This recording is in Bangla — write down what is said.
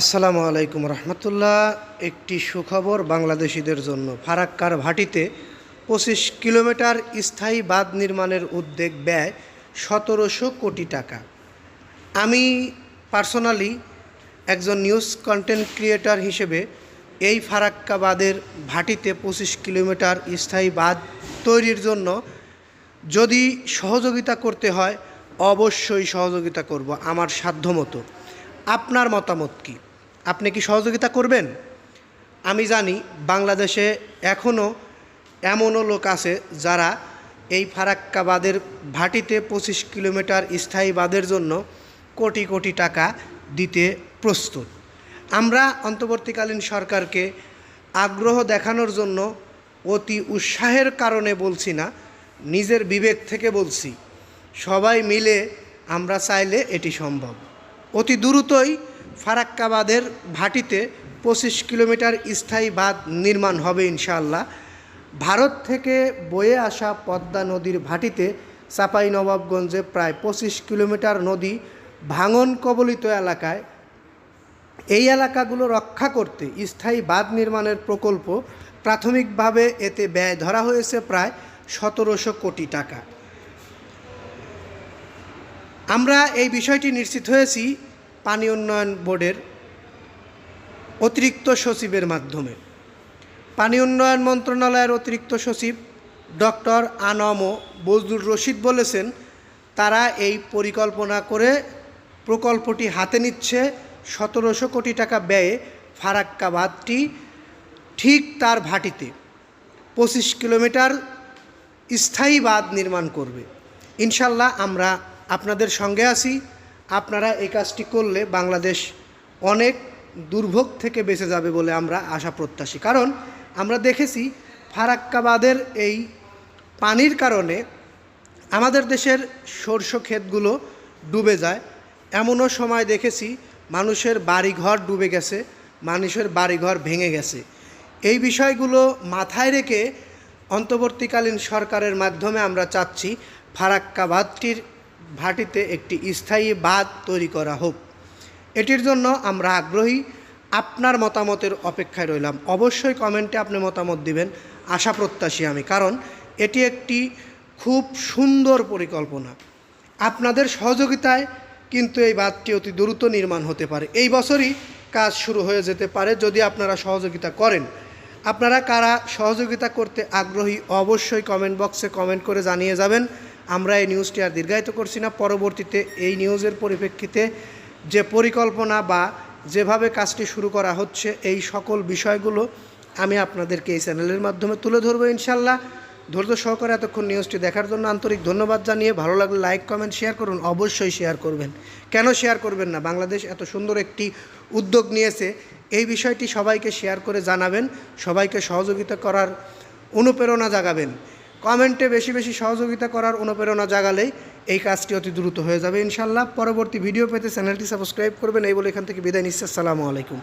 আসসালামু আলাইকুম রহমতুল্লাহ। একটি সুখবর বাংলাদেশিদের জন্য। ফারাক্কার ভাটিতে পঁচিশ কিলোমিটার স্থায়ী বাঁধ নির্মাণের উদ্যোগ ব্যয় সতেরোশো কোটি টাকা। আমি পার্সোনালি একজন নিউজ কন্টেন্ট ক্রিয়েটার হিসেবে এই ফারাক্কা বাঁধের ভাটিতে পঁচিশ কিলোমিটার স্থায়ী বাঁধ তৈরির জন্য যদি সহযোগিতা করতে হয়, অবশ্যই সহযোগিতা করব। আমার সাধ্যমতো। আপনার মতামত কি? আপনি কি সহযোগিতা করবেন? আমি জানি বাংলাদেশে এখনও এমনও লোক আছে যারা এই ফারাক্কাবাদের ভাটিতে পঁচিশ কিলোমিটার স্থায়ী বাঁধের জন্য কোটি কোটি টাকা দিতে প্রস্তুত। আমরা অন্তর্বর্তীকালীন সরকারকে আগ্রহ দেখানোর জন্য অতি উৎসাহের কারণে বলছি না, নিজের বিবেক থেকে বলছি, সবাই মিলে আমরা চাইলে এটি সম্ভব। অতি দ্রুতই ফারাক্কাবাদের ভাটিতে পঁচিশ কিলোমিটার স্থায়ী বাঁধ নির্মাণ হবে ইনশাআল্লাহ। ভারত থেকে বয়ে আসা পদ্মা নদীর ভাটিতে চাপাই নবাবগঞ্জে প্রায় পঁচিশ কিলোমিটার নদী ভাঙন কবলিত এলাকায়। এই এলাকাগুলো রক্ষা করতে স্থায়ী বাঁধ নির্মাণের প্রকল্প প্রাথমিকভাবে এতে ব্যয় ধরা হয়েছে প্রায় সতেরোশো কোটি টাকা। আমরা এই বিষয়টি নিশ্চিত হয়েছি পানি উন্নয়ন বোর্ডের অতিরিক্ত সচিবের মাধ্যমে। পানি উন্নয়ন মন্ত্রণালয়ের অতিরিক্ত সচিব ডক্টর আনম বজদুর রশিদ বলেছেন, তারা এই পরিকল্পনা করে প্রকল্পটি হাতে নিচ্ছে সতেরোশো কোটি টাকা ব্যয়ে ফারাক্কা বাঁধটি ঠিক তার ভাটিতে পঁচিশ কিলোমিটার স্থায়ী বাঁধ নির্মাণ করবে। ইনশাল্লাহ আমরা আপনাদের সঙ্গে আছি। আপনারা এই কাজটি করলে বাংলাদেশ অনেক দুর্ভোগ থেকে বেঁচে যাবে বলে আমরা আশা প্রত্যাশী। কারণ আমরা দেখেছি ফারাক্কাবাদের এই পানির কারণে আমাদের দেশের সর্ষ ক্ষেতগুলো ডুবে যায়। এমনও সময় দেখেছি মানুষের বাড়িঘর ডুবে গেছে, মানুষের বাড়িঘর ভেঙে গেছে। এই বিষয়গুলো মাথায় রেখে অন্তর্বর্তীকালীন সরকারের মাধ্যমে আমরা চাচ্ছি ফারাক্কা বাঁধটির ভাটিতে একটি স্থায়ী বাঁধ তৈরি করা হোক। এটির জন্য আমরা আগ্রহী। আপনার মতামতের অপেক্ষায় রইলাম। অবশ্যই কমেন্টে আপনি মতামত দিবেন। আশা প্রত্যাশী আমি। কারণ এটি একটি খুব সুন্দর পরিকল্পনা। আপনাদের সহযোগিতায় কিন্তু এই বাঁধটি অতি দ্রুত নির্মাণ হতে পারে। এই বছরই কাজ শুরু হয়ে যেতে পারে যদি আপনারা সহযোগিতা করেন। আপনারা কারা সহযোগিতা করতে আগ্রহী অবশ্যই কমেন্ট বক্সে কমেন্ট করে জানিয়ে যাবেন। আমরা এই নিউজটি আর দীর্ঘায়িত করছি না। পরবর্তীতে এই নিউজের পরিপ্রেক্ষিতে যে পরিকল্পনা বা যেভাবে কাজটি শুরু করা হচ্ছে, এই সকল বিষয়গুলো আমি আপনাদেরকে এই চ্যানেলের মাধ্যমে তুলে ধরবো ইনশাল্লাহ। ধৈর্য সহকারে এতক্ষণ নিউজটি দেখার জন্য আন্তরিক ধন্যবাদ জানিয়ে ভালো লাগলে লাইক কমেন্ট শেয়ার করুন। অবশ্যই শেয়ার করবেন। কেন শেয়ার করবেন না? বাংলাদেশ এত সুন্দর একটি উদ্যোগ নিয়েছে। এই বিষয়টি সবাইকে শেয়ার করে জানাবেন। সবাইকে সহযোগিতা করার অনুপ্রেরণা জাগাবেন। কমেন্টে বেশি বেশি সহযোগিতা করার অনুপ্রেরণা জাগালেই এই কাজটি অতি দ্রুত হয়ে যাবে ইনশাল্লাহ পরবর্তী ভিডিও পেতে চ্যানেলটি সাবস্ক্রাইব করবেন। এই বলে এখান থেকে বিদায় নিচ্ছে। আসসালামু আলাইকুম।